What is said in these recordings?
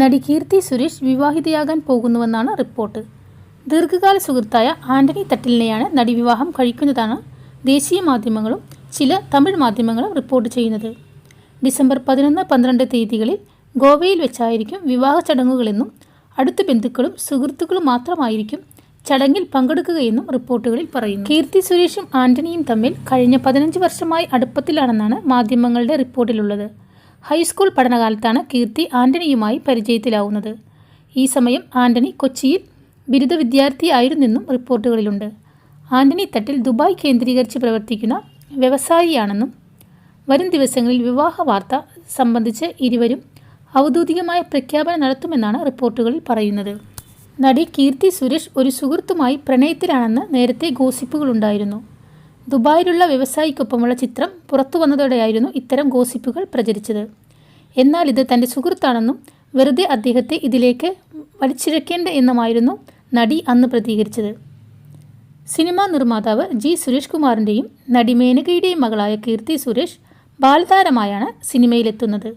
നടി കീർത്തി സുരേഷ് വിവാഹിതയാകാൻ പോകുന്നുവെന്നാണ് റിപ്പോർട്ട്. ദീർഘകാല സുഹൃത്തായ ആന്റണി തട്ടിലിനെയാണ് നടി വിവാഹം കഴിക്കുന്നതാണ് ദേശീയ മാധ്യമങ്ങളും ചില തമിഴ് മാധ്യമങ്ങളും റിപ്പോർട്ട് ചെയ്യുന്നത്. ഡിസംബർ പതിനൊന്ന് പന്ത്രണ്ട് തീയതികളിൽ ഗോവയിൽ വെച്ചായിരിക്കും വിവാഹ ചടങ്ങുകളെന്നും അടുത്ത ബന്ധുക്കളും സുഹൃത്തുക്കളും മാത്രമായിരിക്കും ചടങ്ങിൽ പങ്കെടുക്കുകയെന്നും റിപ്പോർട്ടുകളിൽ പറയുന്നു. കീർത്തി സുരേഷും ആന്റണിയും തമ്മിൽ കഴിഞ്ഞ പതിനഞ്ച് വർഷമായി അടുപ്പത്തിലാണെന്നാണ് മാധ്യമങ്ങളുടെ റിപ്പോർട്ടിലുള്ളത്. ഹൈസ്കൂൾ പഠനകാലത്താണ് കീർത്തി ആന്റണിയുമായി പരിചയത്തിലാവുന്നത്. ഈ സമയം ആന്റണി കൊച്ചിയിൽ ബിരുദ വിദ്യാർത്ഥിയായിരുന്നെന്നും റിപ്പോർട്ടുകളിലുണ്ട്. ആന്റണി തട്ടിൽ ദുബായ് കേന്ദ്രീകരിച്ച് പ്രവർത്തിക്കുന്ന വ്യവസായിയാണെന്നും വരും ദിവസങ്ങളിൽ വിവാഹ വാർത്ത സംബന്ധിച്ച് ഇരുവരും ഔദ്യോഗികമായ പ്രഖ്യാപനം നടത്തുമെന്നാണ് റിപ്പോർട്ടുകളിൽ പറയുന്നത്. നടി കീർത്തി സുരേഷ് ഒരു സുഹൃത്തുമായി പ്രണയത്തിലാണെന്ന് നേരത്തെ ഗോസിപ്പുകളുണ്ടായിരുന്നു. ദുബായിലുള്ള വ്യവസായിക്കൊപ്പമുള്ള ചിത്രം പുറത്തു വന്നതോടെയായിരുന്നു ഇത്തരം ഗോസിപ്പുകൾ പ്രചരിച്ചത്. എന്നാൽ ഇത് തന്റെ സുഹൃത്താണെന്നും വെറുതെ അദ്ദേഹത്തെ ഇതിലേക്ക് വലിച്ചിഴക്കേണ്ട എന്നുമായിരുന്നു നടി അന്ന് പ്രതികരിച്ചത്. സിനിമാ നിർമ്മാതാവ് ജി സുരേഷ് കുമാറിന്റെയും നടി മേനകയുടെയും മകളായ കീർത്തി സുരേഷ് ബാലതാരമായാണ് സിനിമയിലെത്തുന്നത്.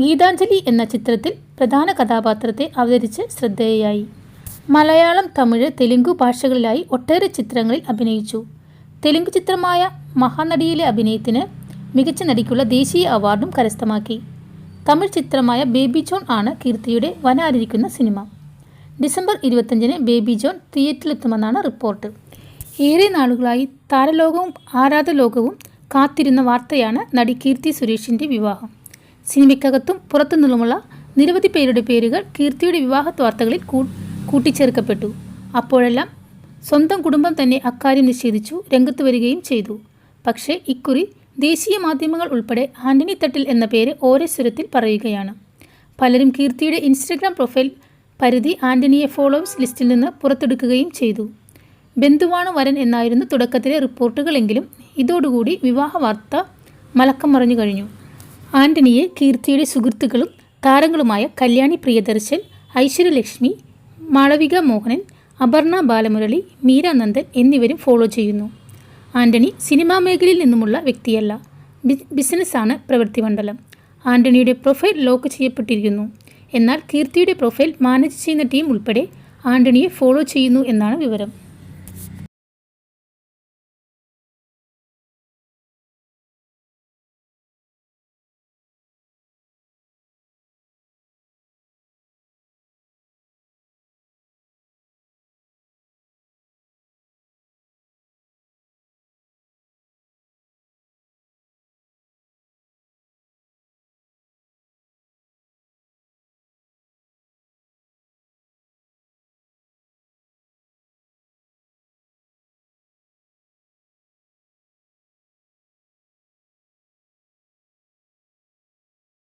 ഗീതാഞ്ജലി എന്ന ചിത്രത്തിൽ പ്രധാന കഥാപാത്രത്തെ അവതരിച്ച് ശ്രദ്ധേയയായി. മലയാളം തമിഴ് തെലുങ്ക് ഭാഷകളിലായി ഒട്ടേറെ ചിത്രങ്ങളിൽ അഭിനയിച്ചു. തെലുങ്ക് ചിത്രമായ മഹാനടിയിലെ അഭിനയത്തിന് മികച്ച നടിക്കുള്ള ദേശീയ അവാർഡും കരസ്ഥമാക്കി. തമിഴ് ചിത്രമായ ബേബി ജോൺ ആണ് കീർത്തിയുടെ വനാരിരിക്കുന്ന സിനിമ. ഡിസംബർ ഇരുപത്തഞ്ചിന് ബേബി ജോൺ തിയേറ്ററിലെത്തുമെന്നാണ് റിപ്പോർട്ട്. ഏറെ നാളുകളായി താരലോകവും ആരാധലോകവും കാത്തിരുന്ന വാർത്തയാണ് നടി കീർത്തി സുരേഷിന്റെ വിവാഹം. സിനിമയ്ക്കകത്തും പുറത്തുനിന്നുമുള്ള നിരവധി പേരുടെ പേരുകൾ കീർത്തിയുടെ വിവാഹ വാർത്തകളിൽ കൂട്ടിച്ചേർക്കപ്പെട്ടു. അപ്പോഴെല്ലാം സ്വന്തം കുടുംബം തന്നെ അക്കാര്യം നിഷേധിച്ചു രംഗത്ത് വരികയും ചെയ്തു. പക്ഷേ ഇക്കുറി ദേശീയ മാധ്യമങ്ങൾ ഉൾപ്പെടെ ആന്റണി തട്ടിൽ എന്ന പേര് ഓരോ സ്വരത്തിൽ പറയുകയാണ്. പലരും കീർത്തിയുടെ ഇൻസ്റ്റഗ്രാം പ്രൊഫൈൽ പരിധി ആന്റണിയെ ഫോളോവേഴ്സ് ലിസ്റ്റിൽ നിന്ന് പുറത്തെടുക്കുകയും ചെയ്തു. ബന്ധുവാണ് വരൻ എന്നായിരുന്നു തുടക്കത്തിലെ റിപ്പോർട്ടുകളെങ്കിലും ഇതോടുകൂടി വിവാഹ വാർത്ത മലക്കം മറിഞ്ഞു കഴിഞ്ഞു. ആന്റണിയെ കീർത്തിയുടെ സുഹൃത്തുക്കളും താരങ്ങളുമായ കല്യാണി പ്രിയദർശൻ ഐശ്വര്യലക്ഷ്മി മാളവിക മോഹനൻ അപർണ ബാലമുരളി മീര നന്ദൻ എന്നിവരും ഫോളോ ചെയ്യുന്നു. ആന്റണി സിനിമാ മേഖലയിൽ നിന്നുമുള്ള വ്യക്തിയല്ല. ബിസിനസ്സാണ് പ്രവൃത്തി മണ്ഡലം. ആന്റണിയുടെ പ്രൊഫൈൽ ലോക്ക് ചെയ്യപ്പെട്ടിരിക്കുന്നു. എന്നാൽ കീർത്തിയുടെ പ്രൊഫൈൽ മാനേജ് ചെയ്യുന്ന ടീം ഉൾപ്പെടെ ആന്റണിയെ ഫോളോ ചെയ്യുന്നു എന്നാണ് വിവരം.